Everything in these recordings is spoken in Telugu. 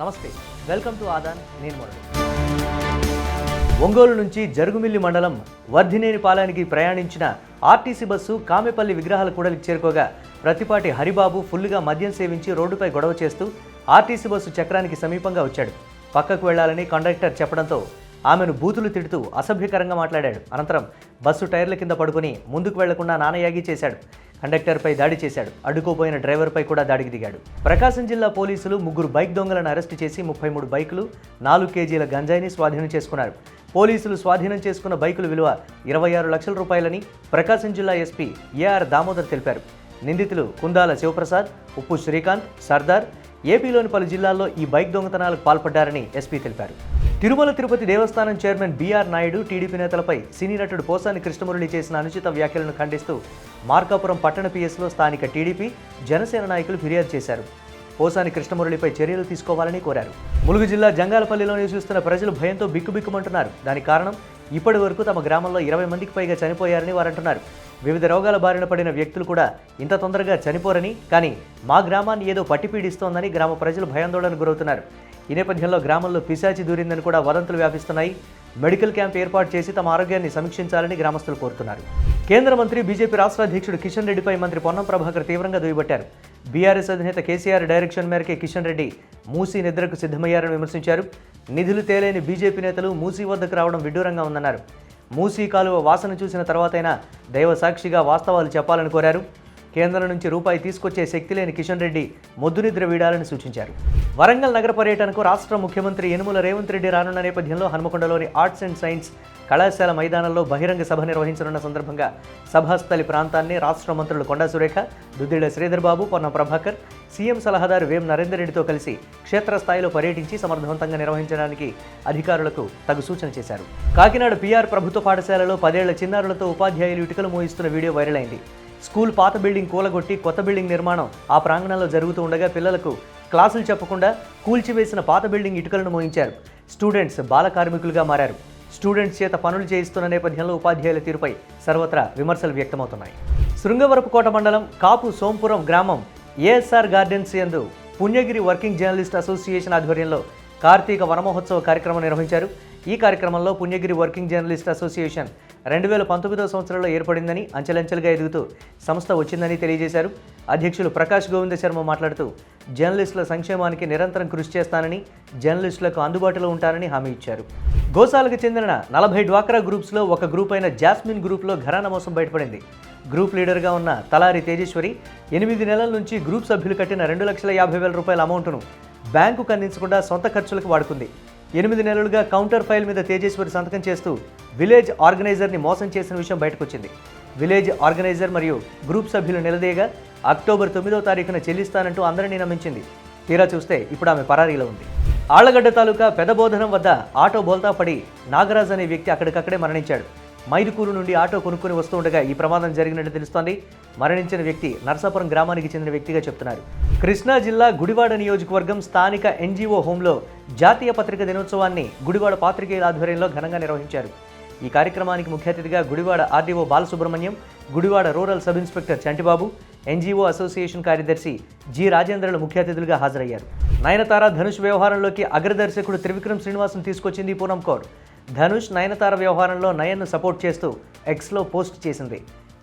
నమస్తే వెల్కమ్ టు ఆదాన్ నేను మురళి. ఒంగోలు నుంచి జరుగుమిల్లి మండలం వర్ధినేని ప్రయాణించిన ఆర్టీసీ బస్సు కామెపల్లి విగ్రహాల కూడలికి చేరుకోగా ప్రతిపాటి హరిబాబు ఫుల్గా మద్యం సేవించి రోడ్డుపై గొడవ చేస్తూ ఆర్టీసీ బస్సు చక్రానికి సమీపంగా వచ్చాడు. పక్కకు వెళ్ళాలని కండక్టర్ చెప్పడంతో ఆమెను బూతులు తిడుతూ అసభ్యకరంగా మాట్లాడాడు. అనంతరం బస్సు టైర్ల కింద పడుకుని ముందుకు వెళ్ళకుండా నానయాగి చేశాడు. కండక్టర్పై దాడి చేశాడు. అడ్డుకోబోయిన డ్రైవర్పై కూడా దాడికి దిగాడు. ప్రకాశం జిల్లా పోలీసులు ముగ్గురు బైక్ దొంగలను అరెస్టు చేసి ముప్పై మూడు బైకులు నాలుగు కేజీల గంజాయిని స్వాధీనం చేసుకున్నారు. పోలీసులు స్వాధీనం చేసుకున్న బైకుల విలువ ఇరవై ఆరు లక్షల రూపాయలని ప్రకాశం జిల్లా ఎస్పీ ఏఆర్ దామోదర్ తెలిపారు. నిందితులు కుందాల శివప్రసాద్ ఉప్పు శ్రీకాంత్ సర్దార్ ఏపీలోని పలు జిల్లాల్లో ఈ బైక్ దొంగతనాలకు పాల్పడ్డారని ఎస్పీ తెలిపారు. తిరుమల తిరుపతి దేవస్థానం చైర్మన్ బీఆర్ నాయుడు టీడీపీ నేతలపై సినీ నటుడు పోసాని కృష్ణమురళి చేసిన అనుచిత వ్యాఖ్యలను ఖండిస్తూ మార్కాపురం పట్టణ పిఎస్లో స్థానిక టీడీపీ జనసేన నాయకులు ఫిర్యాదు చేశారు. పోసాని కృష్ణమురళిపై చర్యలు తీసుకోవాలని కోరారు. ములుగు జిల్లా జంగాలపల్లిలో నివసిస్తున్న ప్రజలు భయంతో బిక్కుబిక్కుమంటున్నారు. దానికి కారణం ఇప్పటి వరకు తమ గ్రామంలో ఇరవై మందికి పైగా చనిపోయారని వారు అంటున్నారు. వివిధ రోగాల బారిన పడిన వ్యక్తులు కూడా ఇంత తొందరగా చనిపోరని కానీ మా గ్రామాన్ని ఏదో పట్టిపీడిస్తోందని గ్రామ ప్రజలు భయాందోళనకు గురవుతున్నారు. ఈ నేపథ్యంలో గ్రామంలో పిశాచి దూరిందని కూడా వదంతులు వ్యాపిస్తున్నాయి. మెడికల్ క్యాంప్ ఏర్పాటు చేసి తమ ఆరోగ్యాన్ని సమీక్షించాలని గ్రామస్తులు కోరుతున్నారు. కేంద్ర మంత్రి బీజేపీ రాష్ట్ర అధ్యక్షుడు కిషన్ రెడ్డిపై మంత్రి పొన్నం ప్రభాకర్ తీవ్రంగా దుయ్యబట్టారు. బీఆర్ఎస్ అధినేత కేసీఆర్ డైరెక్షన్ మేరకే కిషన్ రెడ్డి మూసీ నిద్రకు సిద్ధమయ్యారని విమర్శించారు. నిధులు తేలేని బీజేపీ నేతలు మూసీ వద్దకు రావడం విడ్డూరంగా ఉందన్నారు. మూసీ కాలువ వాసన చూసిన తర్వాతైనా దైవ సాక్షిగా వాస్తవాలు చెప్పాలని కోరారు. కేంద్రం నుంచి రూపాయి తీసుకొచ్చే శక్తి లేని కిషన్ రెడ్డి మొద్దునిద్ర వీడాలని సూచించారు. వరంగల్ నగర పర్యటనకు రాష్ట్ర ముఖ్యమంత్రి యనుమల రేవంత్ రెడ్డి రానున్న నేపథ్యంలో హనుమకొండలోని ఆర్ట్స్ అండ్ సైన్స్ కళాశాల మైదానంలో బహిరంగ సభ నిర్వహించనున్న సందర్భంగా సభాస్థలి ప్రాంతాన్ని రాష్ట్ర మంత్రులు కొండా సురేఖ దుద్దిళ్ళ శ్రీధర్ బాబు ప్రభాకర్ సీఎం సలహాదారు వేం నరేందర్ రెడ్డితో కలిసి క్షేత్రస్థాయిలో పర్యటించి సమర్థవంతంగా నిర్వహించడానికి అధికారులకు తగు సూచన చేశారు. కాకినాడ పీఆర్ ప్రభుత్వ పాఠశాలలో పదేళ్ళ చిన్నారులతో ఉపాధ్యాయులు ఇటుకలు మోయిస్తున్న వీడియో వైరల్ అయింది. స్కూల్ పాత బిల్డింగ్ కూలగొట్టి కొత్త బిల్డింగ్ నిర్మాణం ఆ ప్రాంగణంలో జరుగుతూ ఉండగా పిల్లలకు క్లాసులు చెప్పకుండా కూల్చివేసిన పాత బిల్డింగ్ ఇటుకలను మోయించారు. స్టూడెంట్స్ బాల కార్మికులుగా మారారు. స్టూడెంట్స్ చేత పనులు చేయిస్తున్న నేపథ్యంలో ఉపాధ్యాయుల తీరుపై సర్వత్రా విమర్శలు వ్యక్తమవుతున్నాయి. శృంగవరపుకోట మండలం కాపు సోంపురం గ్రామం ఏఎస్ఆర్ గార్డెన్స్ యందు పుణ్యగిరి వర్కింగ్ జర్నలిస్ట్ అసోసియేషన్ ఆధ్వర్యంలో కార్తీక వనమహోత్సవ కార్యక్రమం నిర్వహించారు. ఈ కార్యక్రమంలో పుణ్యగిరి వర్కింగ్ జర్నలిస్ట్ అసోసియేషన్ రెండు వేల పంతొమ్మిదవ సంవత్సరంలో ఏర్పడిందని అంచెలంచెలుగా ఎదుగుతూ సంస్థ వచ్చిందని తెలియజేశారు. అధ్యక్షులు ప్రకాష్ గోవింద శర్మ మాట్లాడుతూ జర్నలిస్టుల సంక్షేమానికి నిరంతరం కృషి చేస్తానని జర్నలిస్టులకు అందుబాటులో ఉంటానని హామీ ఇచ్చారు. గోసాలకు చెందిన నలభై డ్వాక్రా గ్రూప్స్లో ఒక గ్రూప్ అయిన జాస్మిన్ గ్రూప్లో ఘరాన మోసం బయటపడింది. గ్రూప్ లీడర్గా ఉన్న తలారి తేజేశ్వరి ఎనిమిది నెలల నుంచి గ్రూప్ సభ్యులు కట్టిన రెండు లక్షల యాభై వేల రూపాయల అమౌంట్ను బ్యాంకుకు అందించకుండా సొంత ఖర్చులకు వాడుకుంది. ఎనిమిది నెలలుగా కౌంటర్ ఫైల్ మీద తేజేశ్వరి సంతకం చేస్తూ విలేజ్ ఆర్గనైజర్ని మోసం చేసిన విషయం బయటకొచ్చింది. విలేజ్ ఆర్గనైజర్ మరియు గ్రూప్ సభ్యులు నిలదీయగా అక్టోబర్ తొమ్మిదో తారీఖున చెల్లిస్తానంటూ అందరినీ నమ్మించింది. తీరా చూస్తే ఇప్పుడు ఆమె పరారీలో ఉంది. ఆళ్ళగడ్డ తాలూకా పెదబోధనం వద్ద ఆటో బోల్తా పడి నాగరాజ్ అనే వ్యక్తి అక్కడికక్కడే మరణించాడు. మైదుకూరు నుండి ఆటో కొనుక్కొని వస్తుండగా ఈ ప్రమాదం జరిగినట్టు తెలుస్తోంది. మరణించిన వ్యక్తి నర్సాపురం గ్రామానికి చెందిన వ్యక్తిగా చెప్తున్నారు. కృష్ణా జిల్లా గుడివాడ నియోజకవర్గం స్థానిక ఎన్జీఓ హోంలో జాతీయ పత్రిక దినోత్సవాన్ని గుడివాడ పాత్రికేయుల ఆధ్వర్యంలో ఘనంగా నిర్వహించారు. ఈ కార్యక్రమానికి ముఖ్య అతిథిగా Gudivada RDO Balasubrahmanyam Gudivada rural sub inspector Chantibabu NGO association కార్యదర్శి జి రాజేంద్రలు ముఖ్య అతిథులుగా హాజరయ్యారు. నయనతార ధనుష్ వ్యవహారంలోకి అగ్రదర్శకుడు త్రివిక్రమ్ శ్రీనివాసం తీసుకొచ్చింది పూనం కౌర్. ధనుష్ నయనతార వ్యవహారంలో నయన్ను సపోర్ట్ చేస్తూ ఎక్స్లో పోస్ట్ చేసింది.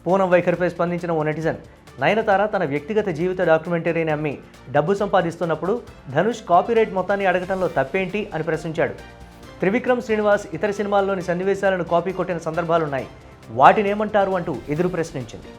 పూనం వైఖరిపై స్పందించిన ఓ నెటిజన్ నయనతార తన వ్యక్తిగత జీవిత డాక్యుమెంటరీని అమ్మి డబ్బు సంపాదిస్తున్నప్పుడు ధనుష్ కాపీరైట్ మొత్తాన్ని అడగటంలో తప్పేంటి అని ప్రశ్నించాడు. త్రివిక్రమ్ శ్రీనివాస్ ఇతర సినిమాల్లోని సన్నివేశాలను కాపీ కొట్టిన సందర్భాలున్నాయి. వాటినేమంటారు అంటూ ఎదురు ప్రశ్నించింది.